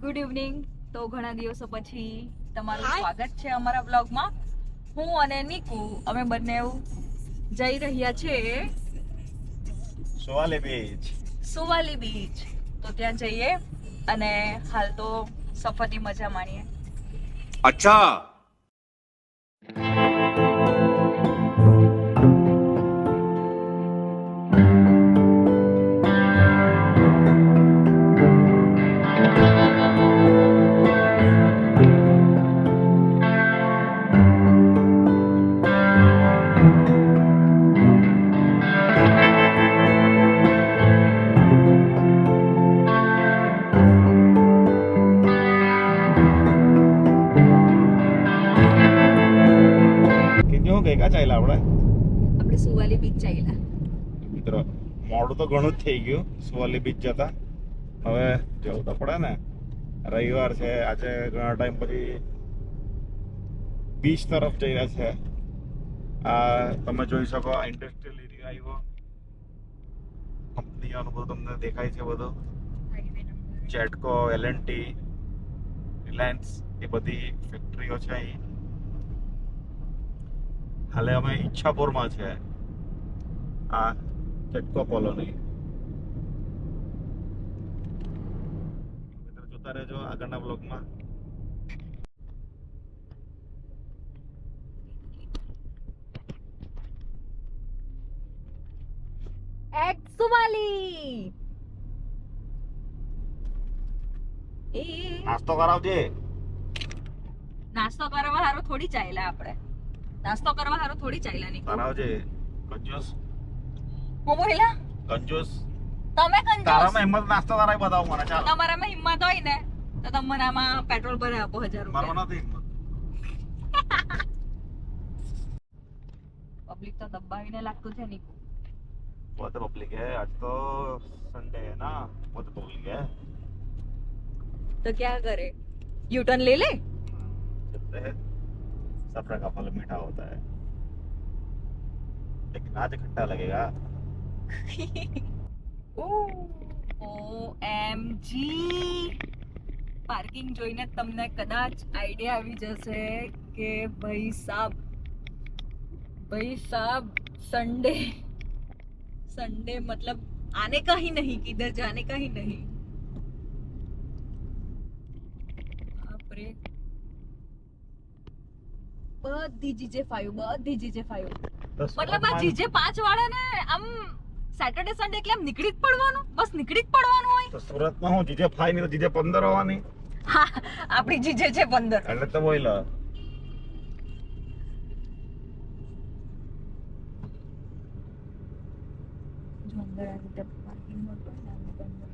Good evening તો ઘણા દિવસો પછી તમારું સ્વાગત છે અમારા બ્લોગમાં હું અને નીકુ અમે બંને જઈ રહ્યા છે સુવાલી બીચ સુવાલી બીચ તો ત્યાં જઈએ અને હાલ તો સફરની મજા માણીએ. અચ્છા. હું કઈ કા ચાલ્યા આપણે? આપણે સુવાલી બીચ ચાલ્યા. મિત્રો મોડું તો ઘણું જ થઈ ગયું. સોવાલી બીચ જતા. હવે જવું તો પડે ને. રવિવાર છે આજે ઘણા ટાઈમ પછી બીચ તરફ જઈ રહ્યા છે. આ તમે જોઈ શકો આ ઇન્ડસ્ટ્રીયલ એરિયા આવ્યો. કંપનીઓનું બધું તમને દેખાય છે બધું. ચેટકો એલ એન્ડ ટી રિલાયન્સ એ બધી ફેક્ટરીઓ છે અહીં. હાલે અમે ઈચ્છાપુરમાં છે આ જેટકો કોલોની મિત્રો જોતા રહેજો આગળના બ્લોગમાં એટ સુવાલી એ નાસ્તો કરાવજે નાસ્તો કરવા હારો થોડી ચાલ્યા આપણે નાસ્તો કરવા હારો થોડી ચાલ્યા નીકુ કરાવજે કંજૂસ હું બોલ્યા કંજૂસ તમે કંજૂસ તારામાં હિંમત નાસ્તો કરાવી બતાવો મને ચાલો તમારામાં હિંમત હોય ને તો તમે મને આમાં પેટ્રોલ ભરે આપો હજાર મારવા રૂપિયા નથી હિંમત પબ્લિક તો દબાવીને લાગતું છે નીકુ बहुत पब्लिक है आज तो संडे है ना बहुत पब्लिक है तो क्या करे यू टर्न ले ले कहते हैं सफर का फल मीठा होता है लेकिन आज खट्टा लगेगा ઓ એમ જી પાર્કિંગ જોઈને તમને કદાચ આઈડિયા આવી જશે કે ભાઈ સાબ ભાઈ સાબ संडे संडे मतलब आने का ही नहीं किधर जाने का બધી જીજે ફાઈવ બધી જીજે ફાઈવ મતલબ આ જીજે પાંચ વાળા ને આમ સેટરડે સન્ડે એટલે આમ નીકળી જ પડવાનું બસ નીકળી જ પડવાનું હોય. તો સુરતમાં હું જીજે ફાઈ ની તો જીજે પંદર આવવાની હા આપણી જીજે છે પંદર. એટલે તો જો અંદર આ રીતે પાર્કિંગ નહોતું ને આમ અંદર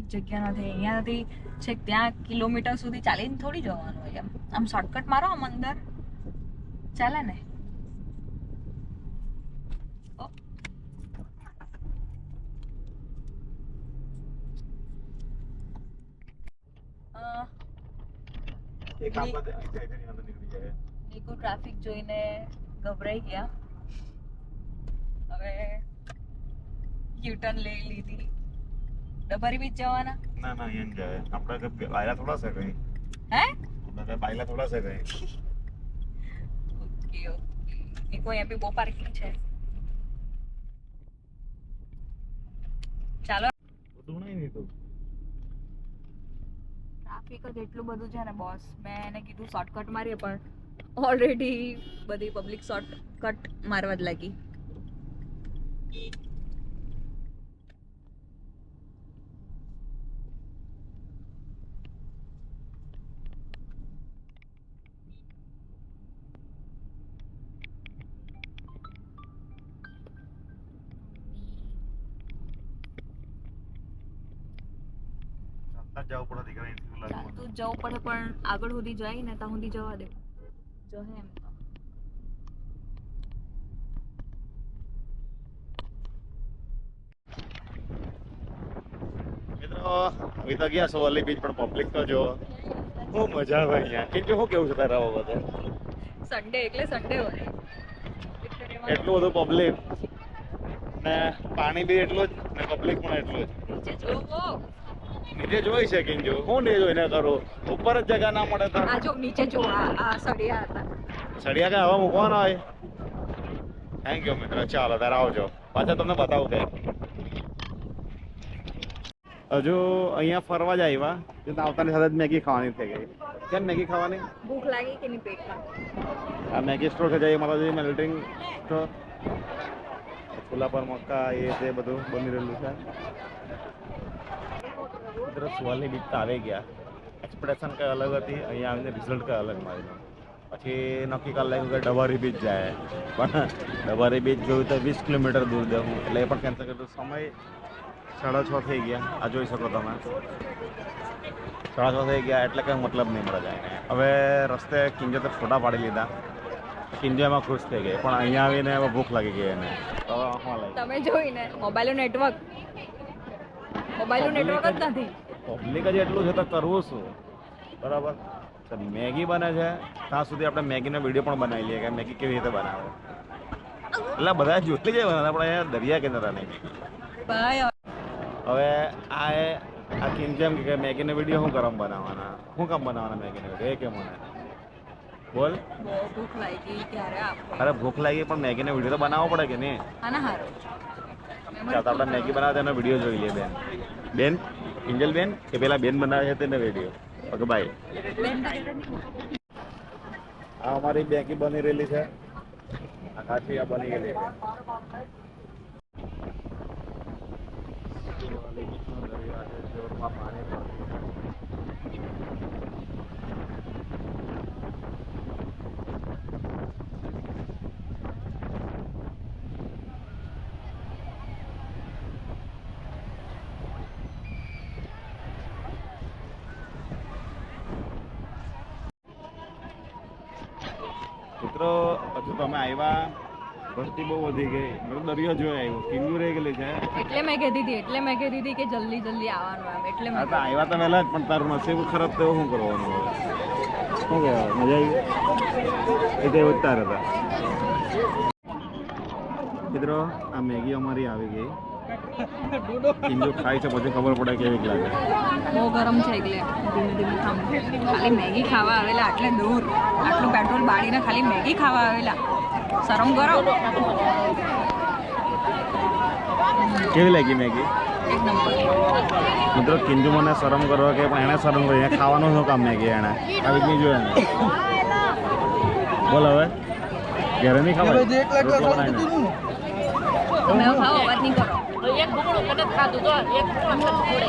જ જગ્યા નથી. અહીંયાથી છેક ત્યાં કિલોમીટર સુધી ચાલીને થોડી જવાનું હોય એમ. આમ શોર્ટકટ મારો આમ અંદર. ચાલે ને? નીકુ ટ્રાફિક જોઈને ગભરાઈ ગયા. હવે યુટર્ન લઈ લીધી. ડબારી બીચ જવાના? ના ના જ જાય આપણે કે બાયલા થોડા છે કઈ. હે? આપણે કે બાયલા થોડા છે કઈ. Okay okay. નીકુ અહીંયા બી બહુ પાર્કિંગ છે. ચાલો. બધું નહીં તો ટ્રાફિક જ એટલું બધું છે ને બોસ મેં એને કીધું શોર્ટકટ મારીએ પણ ઓલરેડી બધી પબ્લિક શોર્ટકટ મારવા જ લાગી ચાલતા જ જવું પડે દીકરા અહીંથી જ જવું પડે પણ આગળ સુધી જાય ને ત્યાં સુધી જવા દે. જો હે એમ મિત્રો હવે તો ગયા સોવાલી બીચ પણ પબ્લિક તો જો બહુ મજા આવે અહીંયા. કેમ કે કેવું છે તારા બાબતે? સન્ડે એટલે સન્ડે હોય. એટલું બધું પબ્લિક ને પાણી બી એટલું જ ને પબ્લિક પણ એટલું જ. નીચે જોઈ છે કિંજુ. હું નહીં જોઈને કરું ઉપર જ જગ્યા ના મળે તો આ જો નીચે જો આ સળિયા હતા. સળિયા કઈ હવા મૂકવાનો હોય. થેન્ક યુ મિત્ર. ચાલો તારે આવજો. પાછા તમને બતાવું કે. હજુ અહીંયા ફરવા જ આવ્યા. તો આવતાની સાથે જ મેગી ખાવાની થઈ ગઈ. કેમ મેગી ખાવાની? ભૂખ લાગી કે નહીં પેટમાં? આ મેગી સ્ટોર છે જઈએ મારા જે મેલ્ટિંગ સ્ટોર. ચૂલા પર મક્કા એ તે બધું બની રહેલું છે. મિત્રો સુવાલી બીચ તો આવી ગયા. એક્સપેક્ટેશન કંઈ અલગ હતી? અહીંયા આવીને રિઝલ્ટ કંઈ અલગ મળ્યું પછી નક્કી કરી લાગ્યું કે ડબારી બીચ જાય. પણ ડબારી બીચ જોયું તો વીસ કિલોમીટર દૂર દેવું એટલે એ પણ કેન્સલ કર્યું. સમય સાડા છ થઈ ગયા. આ જોઈ શકો તમે. સાડા છ થઈ ગયા એટલે કંઈ મતલબ નહીં મળે જાય હવે રસ્તે કિંજો તો ફોટા પાડી લીધા. કિંજો એમાં ખુશ થઈ ગઈ. પણ અહીંયા આવીને ભૂખ લાગી ગઈ એને. તમે જોઈને, મોબાઈલનું નેટવર્ક મોબાઈલનું નેટવર્ક જ નથી. પબ્લિક જ એટલું છે તો કરવું શું? બરાબર? તો મેગી બને છે. ત્યાં સુધી આપણે મેગીનો વીડિયો પણ બનાવી લઈએ કે મેગી કેવી રીતે બનાવે. એટલે બધા જોઈ જાય બનાવે આપણે અહીંયા દરિયા કિનારા નહીં. હવે આ આ કિંજમ કે મેગીનો વીડિયો શું કરમ બનાવવાના? શું કામ બનાવવાના મેગીનો વીડિયો? એ કે મને. બોલ. ભૂખ લાગી અરે ભૂખ લાગી પણ મેગીનો વીડિયો તો બનાવવો પડે કે નહીં? ચાલ આપણે મેગી બનાવે તેનો વીડિયો જોઈ લઈએ, બેન. બેન કિંજલ બેન, કે પેલા બેન બનાવે છે તેનો વીડિયો. ઓકે બાય આ અમારી મેગી બની રહેલી છે. આ ખાસી આ બની ગયેલી છે. પાણી મિત્રો હજુ તમે આવ્યા ભરતી બહુ વધી ગઈ. મેં દરિયો જોઈ આવ્યો કિંગુ રહી ગયેલી છે. એટલે મેં કહેતી હતી એટલે મેં કહેતી હતી કે જલ્દી જલ્દી આવવાનું આમ એટલે મેં આવ્યા તો વહેલા જ પણ તારું નસીબ ખરાબ થયો શું કરવાનું હવે? શું કહેવાય મજા આવી? એ તો એવું જ તારે હતા મિત્રો આ મેગી અમારી આવી ગઈ. કિંજુ ખાય છે પછી ખબર પડે કેવી લાગે. બહુ ગરમ છે એટલે ધીમે ધીમે ખામ ખાલી મેગી ખાવા આવેલા આટલે દૂર. આટલું પેટ્રોલ બાળીને ખાલી મેગી ખાવા આવેલા. શરમ કરો. કેવી લાગી મેગી? મિત્રો કિંજુ મને શરમ કરો કે પણ એને શરમ કરી. ખાવાનું શું કામ મેગી એને આવી જ નહીં જોયું એને બોલ હવે. ઘરે નહીં ખાવા તમે હવે અવાજ નહીં કરો.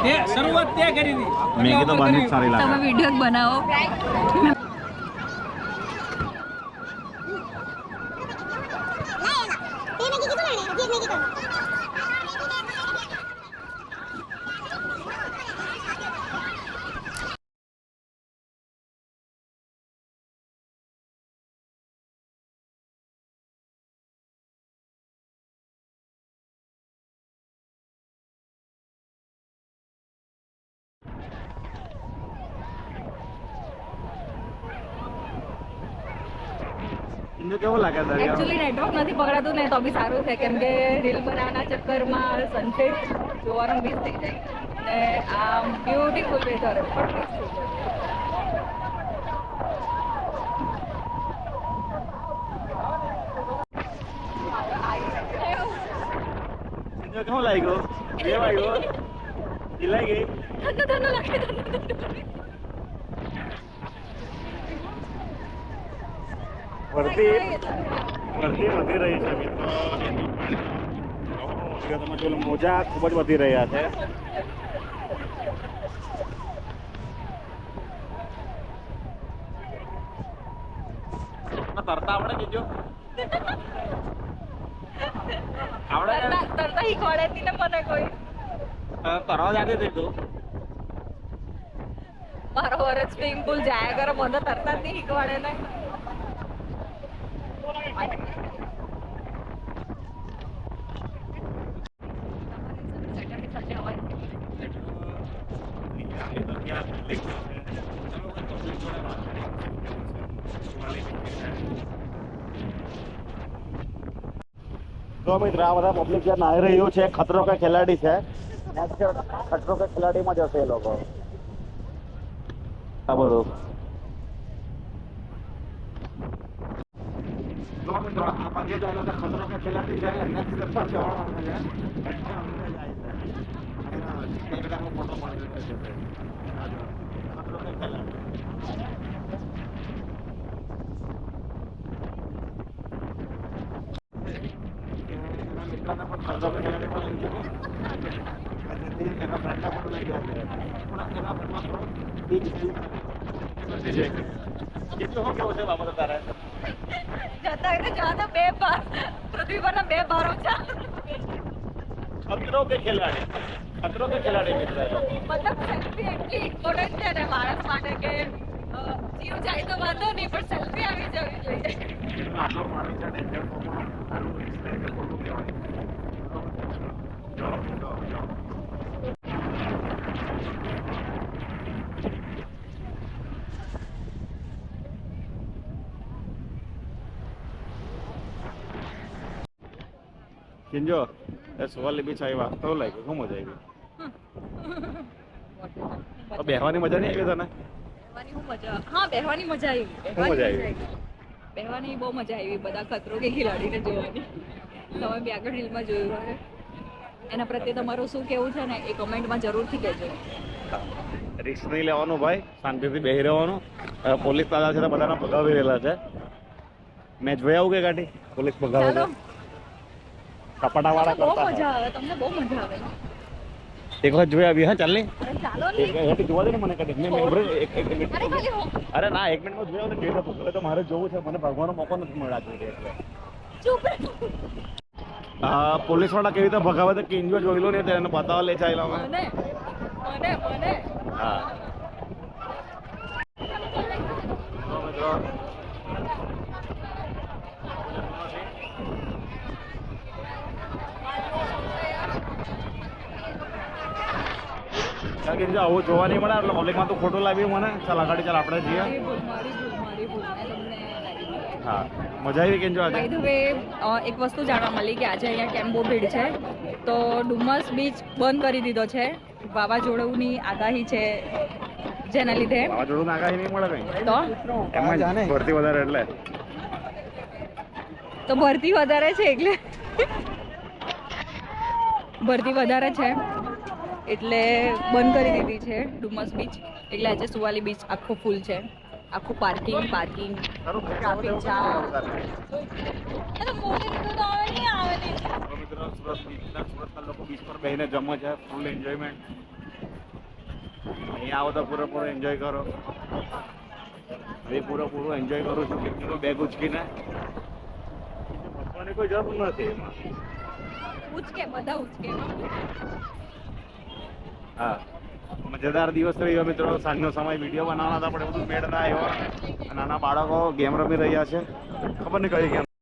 એ શરૂઆત ત્યાં કરી હતી મેગી તો બહારની તમે વીડિયો બનાવો. કિંજુ કેવો લાગે દરિયો? એકચ્યુઅલી નેટવર્ક નથી પકડાતું ને તો બી સારું છે. કેમ કે રીલ બનાવવાના ચક્કરમાં સનસેટ જોવાનું મિસ થઈ જાય. ને આમ બ્યુટીફુલ વેધર કેવો લાગ્યો? કેવો આવ્યો? ચીલાઈ ગઈ? ઠંડુ ઠંડુ લાગે ઠંડુ ઠંડુ લાગે. ભરતી. ભરતી વધી રહી છે મિત્રો. તમે જોઈ લો, મોજા ખૂબ જ વધી રહ્યા છે. તરતા આવડે તરતા શીખવાડે ને મને કોઈ. તરવા જાતી તું મારો વરસ સ્વિમિંગ પુલ જાયા કરે મને તરતા જ નહીં શીખવાડે ને. તો મિત્રો બધા પબ્લિક જે નાહી રહ્યું છે, ખતરો કે ખેલાડી છે ખતરો કે ખેલાડીમાં જશે એ લોકો. આ બધું તો મિત્રો આ પગે તો એ લોકો ખતરો કે ખેલાડી છે next step પર જવાનું છે. એ બધાનો ફોટો પાડી રહ્યો છે. ખતરો કે ખેલાડી જતા એટલે જતા બે ખેલાડી ખતરો કે ખેલાડી મતલબ સેલ્ફી એટલી ઇમ્પોર્ટન્ટ છે ને માણસ માટે કે જીવ જાય તો વાંધો નહીં પણ સેલ્ફી આવી જવી જોઈએ risk લે કે ખોટું કહેવાય. જો, જો, જો. કિંજો એ સુવાલી બીચ આવ્યા તો લાગ્યું? શું મજા આવી? બેહવાની મજા નહીં આવી તને? હું મજા હા બેહવાની મજા આવી. મજા આવી? બેહવાની બહુ મજા આવી. બધા ખતરો કે ખિલાડીને જોવાની. તમે બી આગળ રીલમાં જોયું એના પ્રત્યે તમારું શું કેવું છે ને એ કમેન્ટમાં જરૂરથી કહેજો. રિસ્ક નહીં લેવાનું ભાઈ. શાંતિથી બેસી રહેવાનું. પોલીસ દાદા છે બધાના પગાવી રહેલા છે. મેં જોયા આવું કે ગાડી? પોલીસ ભગાવે ચાલો છે વાળા બહુ કરતા મજા આવે તમને બહુ મજા આવે. એક વખત જોઈ આવી હા ચાલની જોવા દે ને મને કદી મેં મેં ઉભરે એક એક મિનિટ અરે ના એક મિનિટમાં જોયા કેવી રીતે ભગાવે તો મારે જોવું છે મને ભગવાનો મોકો નથી મળ્યો આ પોલીસવાળા કેવી રીતે ભગાવે તો કિંજો જોઈ લો ને તેને બતાવવા લે ચાલ્યા અમે મને મને મને. હા. તો કે જો આવું જોવા નહીં મળે એટલે પબ્લિકમાં તો ખોટું લાવ્યું મને. ચાલ આગળ ચાલ આપણે જઈએ. હા. મજા આવી કિંજો આજે? બાય વે એક વસ્તુ જાણવા મળી કે આજે અહીંયા કેમ બહુ ભીડ છે. તો ડુમસ બીચ બંધ કરી દીધો છે. વાવાઝોડુંની આગાહી છે જેના લીધે. વાવાઝોડું આગાહી નહીં મળે કઈ? તો? એમાં જ ભરતી વધારે એટલે. તો ભરતી વધારે છે એટલે. ભરતી વધારે છે. એટલે બંધ કરી દીધી છે ડુમસ બીચ. એટલે આજે સુવાલી બીચ આખો ફૂલ છે. આખું પાર્કિંગ પાર્કિંગ ટ્રાફિક જામ એટલે મોટી રીતે તો આવે નહીં આવે નહીં તો મિત્રો સુરત લોકો બીચ પર બેસીને જમે છે ફૂલ એન્જોયમેન્ટ અહીંયા આવો તો પૂરેપૂરો એન્જોય કરો. હવે પૂરેપૂરું એન્જોય કરું છું કેટલી બેગ ઉચકીને. કોઈ જરૂર નથી ઉચકે બધા ઉચકે. હા. મજેદાર દિવસ રહ્યો મિત્રો. સાંજનો સમય વીડિયો બનાવવાના હતા, પણ બધું મેળ ના આવ્યો નાના બાળકો ગેમ રમી રહ્યા છે. ખબર નહીં કઈ ગેમ